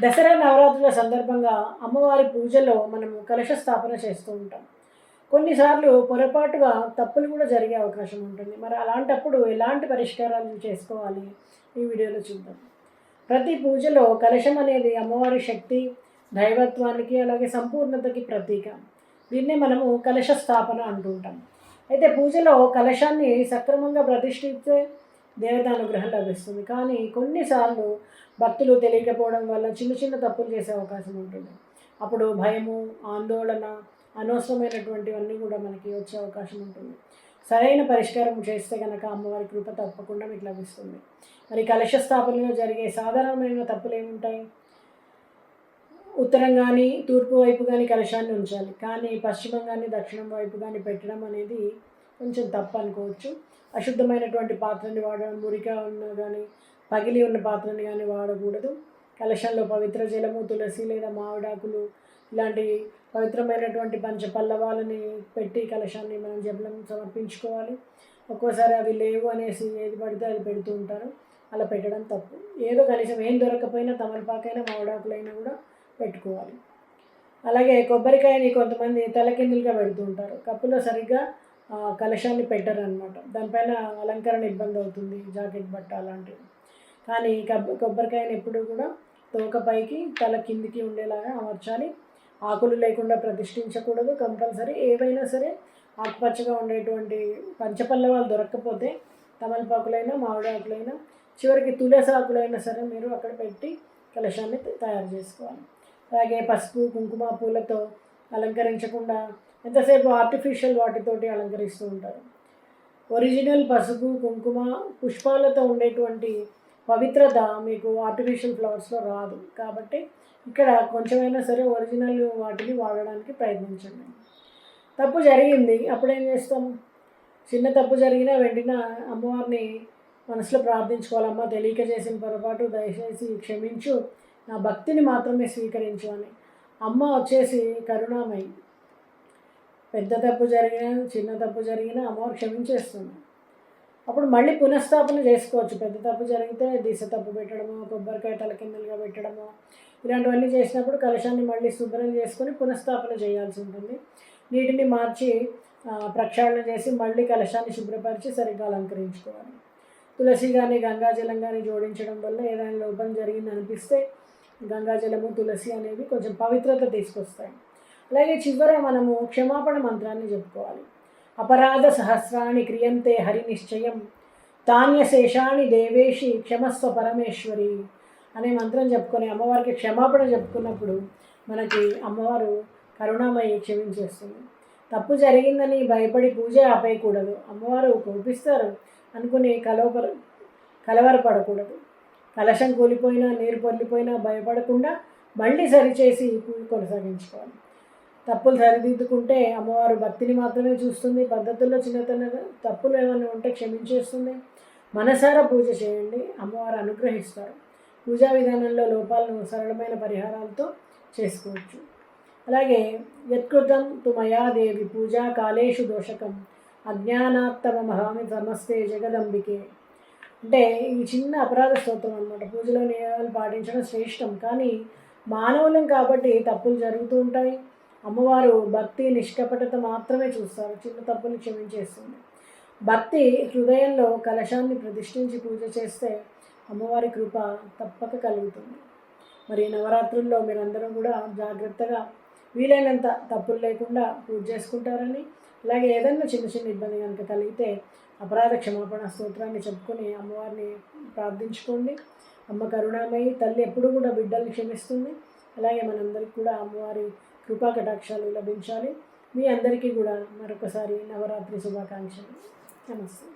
దసరా నవరాత్రుల సందర్భంగా అమ్మవారి పూజలో మనము కలశ స్థాపన చేస్తూ ఉంటాం. కొన్నిసార్లు పొరపాటుగా తప్పులు కూడా జరిగే అవకాశం ఉంటుంది. మరి అలాంటప్పుడు ఎలాంటి పరిష్కారాలు చేసుకోవాలి? ఈ వీడియోలో చూద్దాం. ప్రతి పూజలో కలశం అనేది అమ్మవారి శక్తి దైవత్వానికి అలాగే సంపూర్ణతకి ప్రతీక. దీన్నే మనము కలశ స్థాపన అంటుంటాం అయితే పూజలో కలశాన్ని సక్రమంగా ప్రతిష్ఠిస్తే దేవతానుగ్రహం లభిస్తుంది. కానీ కొన్నిసార్లు భక్తులు తెలియకపోవడం వల్ల చిన్న చిన్న తప్పులు చేసే అవకాశం ఉంటుంది. అప్పుడు భయము ఆందోళన అనవసరమైనటువంటివన్నీ కూడా మనకి వచ్చే అవకాశం ఉంటుంది. సరైన పరిష్కారం చేస్తే కనుక అమ్మవారి కృప తప్పకుండా మీకు లభిస్తుంది. మరి కలశ స్థాపనలో జరిగే సాధారణమైన తప్పులు ఏముంటాయి? ఉత్తరం కానీ తూర్పు వైపు కానీ కలశాన్ని ఉంచాలి. కానీ పశ్చిమం కానీ దక్షిణం వైపు కానీ పెట్టడం అనేది కొంచెం తప్పు అనుకోవచ్చు. అశుద్ధమైనటువంటి పాత్రని వాడడం మురిగా ఉన్న కానీ పగిలి ఉన్న పాత్రని కానీ వాడకూడదు. కలశంలో పవిత్ర జలము తులసి లేదా మామిడాకులు ఇలాంటి పవిత్రమైనటువంటి పంచ పల్లవాలని పెట్టి కలశాన్ని మనం జపలం సమర్పించుకోవాలి. ఒక్కోసారి అవి లేవు అనేసి ఏది పడితే అది పెడుతూ ఉంటారు. అలా పెట్టడం తప్పు. ఏదో కనీసం ఏం దొరకపోయినా తమలపాకైనా మామిడాకులైనా కూడా పెట్టుకోవాలి. అలాగే కొబ్బరికాయని కొంతమంది తలకిందులుగా పెడుతూ ఉంటారు. కప్పులో సరిగ్గా కలశాన్ని పెట్టరనమాట దానిపైన అలంకరణ ఇబ్బంది అవుతుంది జాకెట్ బట్ట అలాంటివి. కానీ కొబ్బరికాయని ఎప్పుడూ కూడా తోక పైకి తల కిందికి ఉండేలాగా అమర్చాలి. ఆకులు లేకుండా ప్రతిష్ఠించకూడదు కంపల్సరీ. ఏవైనా సరే ఆకుపచ్చగా ఉండేటువంటి పంచపల్లవాలు దొరక్కపోతే తమలపాకులైనా మామిడి ఆకులైనా చివరికి తులసి ఆకులైనా సరే మీరు అక్కడ పెట్టి కలశాన్ని తయారు చేసుకోవాలి. అలాగే పసుపు కుంకుమ పూలతో అలంకరించకుండా ఎంతసేపు ఆర్టిఫిషియల్ వాటితోటి అలంకరిస్తూ ఉంటారు. ఒరిజినల్ పసుపు కుంకుమ పుష్పాలతో ఉండేటువంటి పవిత్రత మీకు ఆర్టిఫిషియల్ ఫ్లవర్స్లో రాదు. కాబట్టి ఇక్కడ కొంచెమైనా సరే ఒరిజినల్ వాటిని వాడడానికి ప్రయత్నించండి. తప్పు జరిగింది అప్పుడేం చేస్తాం? చిన్న తప్పు జరిగినా వెంటనే అమ్మవారిని మనసులో ప్రార్థించుకోవాలమ్మా తెలియక చేసిన పొరపాటు దయచేసి క్షమించు నా భక్తిని మాత్రమే స్వీకరించు అని. అమ్మ వచ్చేసి కరుణామయి. పెద్ద తప్పు జరిగినా చిన్న తప్పు జరిగినా అమ్మవారు క్షమించేస్తుంది. అప్పుడు మళ్ళీ పునఃస్థాపన చేసుకోవచ్చు. పెద్ద తప్పు జరిగితే దిశ తప్పు పెట్టడము కొబ్బరికాయ తలకిందలుగా పెట్టడము ఇలాంటివన్నీ చేసినప్పుడు కలశాన్ని మళ్ళీ శుభ్రం చేసుకొని పునఃస్థాపన చేయాల్సి ఉంటుంది. నీటిని మార్చి ప్రక్షాళన చేసి మళ్ళీ కలశాన్ని శుభ్రపరిచి సరిగ్గా అలంకరించుకోవాలి. తులసి కానీ గంగాజలం కానీ జోడించడం వల్ల ఏదైనా లోపం జరిగింది అనిపిస్తే గంగాజలము తులసి అనేవి కొంచెం పవిత్రత తీసుకొస్తాయి. అలాగే చివర మనము క్షమాపణ మంత్రాన్ని చెప్పుకోవాలి. అపరాధ సహస్రాన్ని క్రియంతే హరి నిశ్చయం. తాన్యశేషాన్ని దేవేషి క్షమస్వ పరమేశ్వరి అనే మంత్రం చెప్పుకొని అమ్మవారికి క్షమాపణ చెప్పుకున్నప్పుడు మనకి అమ్మవారు కరుణామయ్యి క్షమించేస్తుంది. తప్పు జరిగిందని భయపడి పూజ ఆపేయకూడదు. అమ్మవారు కోపిస్తారు అనుకుని కలవపర కలవరపడకూడదు. కలశం కూలిపోయినా నీరు పొల్లిపోయినా భయపడకుండా మళ్ళీ సరిచేసి పూజ కొనసాగించుకోవాలి. తప్పులు సరిదిద్దుకుంటే అమ్మవారు భక్తిని మాత్రమే చూస్తుంది. పద్ధతుల్లో చిన్నతన తప్పులు ఏమైనా ఉంటే క్షమించేస్తుంది. మనసారా పూజ చేయండి. అమ్మవారు అనుగ్రహిస్తారు. పూజా విధానంలో లోపాలను సరళమైన పరిహారాలతో చేసుకోవచ్చు. అలాగే యత్కృతం తుమయాదేవి పూజా కాలేషు దోషకం అజ్ఞానాత్తమ మహామి సమస్తే జగదంబికే. అంటే ఈ చిన్న అపరాధ స్తోత్రం అనమాట పూజలో నియమాలు పాటించడం శ్రేష్టం. కానీ మానవులం కాబట్టి తప్పులు జరుగుతూ ఉంటాయి. అమ్మవారు భక్తి నిష్కపటత మాత్రమే చూస్తారు. చిన్న తప్పుని క్షమించేస్తుంది. భక్తి హృదయంలో కలశాన్ని ప్రతిష్ఠించి పూజ చేస్తే అమ్మవారి కృప తప్పక కలుగుతుంది. మరి నవరాత్రుల్లో మీరందరూ కూడా జాగ్రత్తగా వీలైనంత తప్పులు లేకుండా పూజ చేసుకుంటారని అలాగే ఏదైనా చిన్న చిన్న ఇబ్బంది కనుక కలిగితే అపరాధ క్షమాపణ స్తోత్రాన్ని చెప్పుకొని అమ్మవారిని ప్రార్థించుకోండి. అమ్మ కరుణామయి తల్లి ఎప్పుడు కూడా బిడ్డల్ని క్షమిస్తుంది. అలాగే మనందరికీ కూడా అమ్మవారి కృపా కటాక్షాలు లభించాలి. మీ అందరికీ కూడా మరొకసారి నవరాత్రి శుభాకాంక్షలు. నమస్తే.